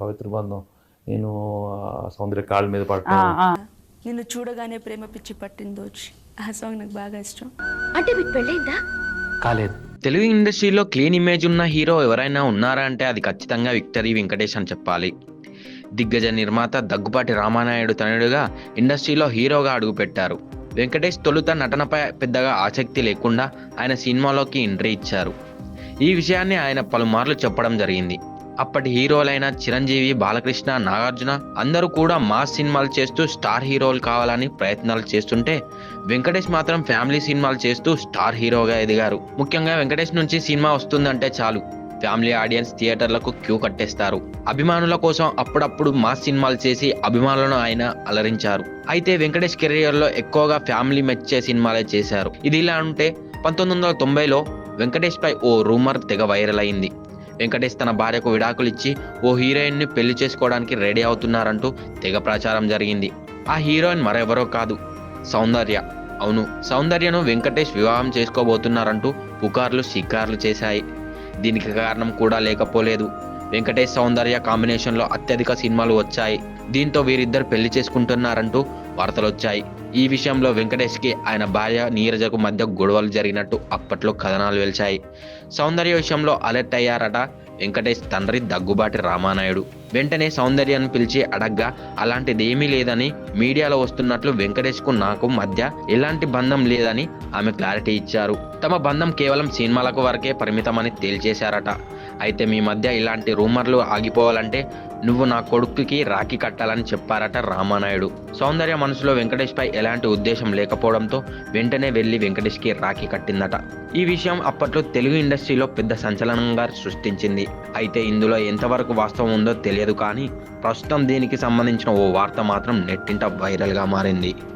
పవిత్ర బంధం నేను సౌందర్య కాళ్ళ మీద ఆ. నిన్ను చూడగానే ప్రేమ పిచ్చి పట్టింది ఆ సాంగ్ నాకు బాగా ఇష్టం. అంటే మీకు పెళ్ళైందా? కాలేదు. తెలుగు ఇండస్ట్రీలో క్లీన్ ఇమేజ్ ఉన్న హీరో ఎవరైనా ఉన్నారా అంటే అది ఖచ్చితంగా విక్టరీ వెంకటేష్ అని చెప్పాలి. దిగ్గజ నిర్మాత దగ్గుపాటి రామానాయుడు తనయుడుగా ఇండస్ట్రీలో హీరోగా అడుగుపెట్టారు. వెంకటేష్ తొలుత నటనపై పెద్దగా ఆసక్తి లేకుండా ఆయన సినిమాలోకి ఎంట్రీ ఇచ్చారు. ఈ విషయాన్ని ఆయన పలుమార్లు చెప్పడం జరిగింది. అప్పటి హీరోలైన చిరంజీవి బాలకృష్ణ నాగార్జున అందరూ కూడా మాస్ సినిమాలు చేస్తూ స్టార్ హీరోలు కావాలని ప్రయత్నాలు చేస్తుంటే వెంకటేష్ మాత్రం ఫ్యామిలీ సినిమాలు చేస్తూ స్టార్ హీరోగా ఎదిగారు. ముఖ్యంగా వెంకటేష్ నుంచి సినిమా వస్తుందంటే చాలు. ఫ్యామిలీ ఆడియన్స్ థియేటర్లకు క్యూ కట్టేస్తారు. అభిమానుల కోసం అప్పుడప్పుడు మాస్ సినిమాలు చేసి అభిమానులను ఆయన అలరించారు. అయితే వెంకటేష్ కెరియర్లో ఎక్కువగా ఫ్యామిలీ మెచ్చే సినిమాలే చేశారు. ఇది ఇలా ఉంటే పంతొమ్మిది వందల తొంభైలో వెంకటేష్ పై ఓ రూమర్ తెగ వైరల్ అయింది. వెంకటేష్ తన భార్యకు విడాకులు ఇచ్చి ఓ హీరోయిన్ని పెళ్ళి చేసుకోవడానికి రెడీ అవుతున్నారంటూ తెగ ప్రచారం జరిగింది. ఆ హీరోయిన్ మరెవరో కాదు సౌందర్య. అవును సౌందర్యను వెంకటేష్ వివాహం చేసుకోబోతున్నారంటూ పుకార్లు షికార్లు చేశాయి. దీనికి కారణం కూడా లేకపోలేదు. వెంకటేష్ సౌందర్య కాంబినేషన్లో అత్యధిక సినిమాలు వచ్చాయి. దీంతో వీరిద్దరు పెళ్ళి చేసుకుంటున్నారంటూ వార్తలు వచ్చాయి ఈ విషయంలో వెంకటేష్కి ఆయన భార్య నీరజకు మధ్య గొడవలు జరిగినట్టు అప్పట్లో కథనాలు వెలిచాయి. సౌందర్య విషయంలో అలర్ట్ అయ్యారట వెంకటేష్ తండ్రి దగ్గుబాటి రామానాయుడు. వెంటనే సౌందర్యాన్ని పిలిచి అడగ్గా అలాంటిది ఏమీ లేదని మీడియాలో వస్తున్నట్లు వెంకటేష్కు నాకు మధ్య ఎలాంటి బంధం లేదని ఆమె క్లారిటీ ఇచ్చారు. తమ బంధం కేవలం సినిమాలకు వరకే పరిమితమని తేల్చేశారట. అయితే మీ మధ్య ఇలాంటి రూమర్లు ఆగిపోవాలంటే నువ్వు నా కొడుకుకి రాఖీ కట్టాలని చెప్పారట రామానాయుడు. సౌందర్య మనసులో వెంకటేష్పై ఎలాంటి ఉద్దేశం లేకపోవడంతో వెంటనే వెళ్ళి వెంకటేష్కి రాఖీ కట్టిందట. ఈ విషయం అప్పట్లో తెలుగు ఇండస్ట్రీలో పెద్ద సంచలనంగా సృష్టించింది. అయితే ఇందులో ఎంతవరకు వాస్తవం ఉందో తెలియదు కానీ ప్రస్తుతం దీనికి సంబంధించిన ఓ వార్త మాత్రం నెట్టింట వైరల్గా మారింది.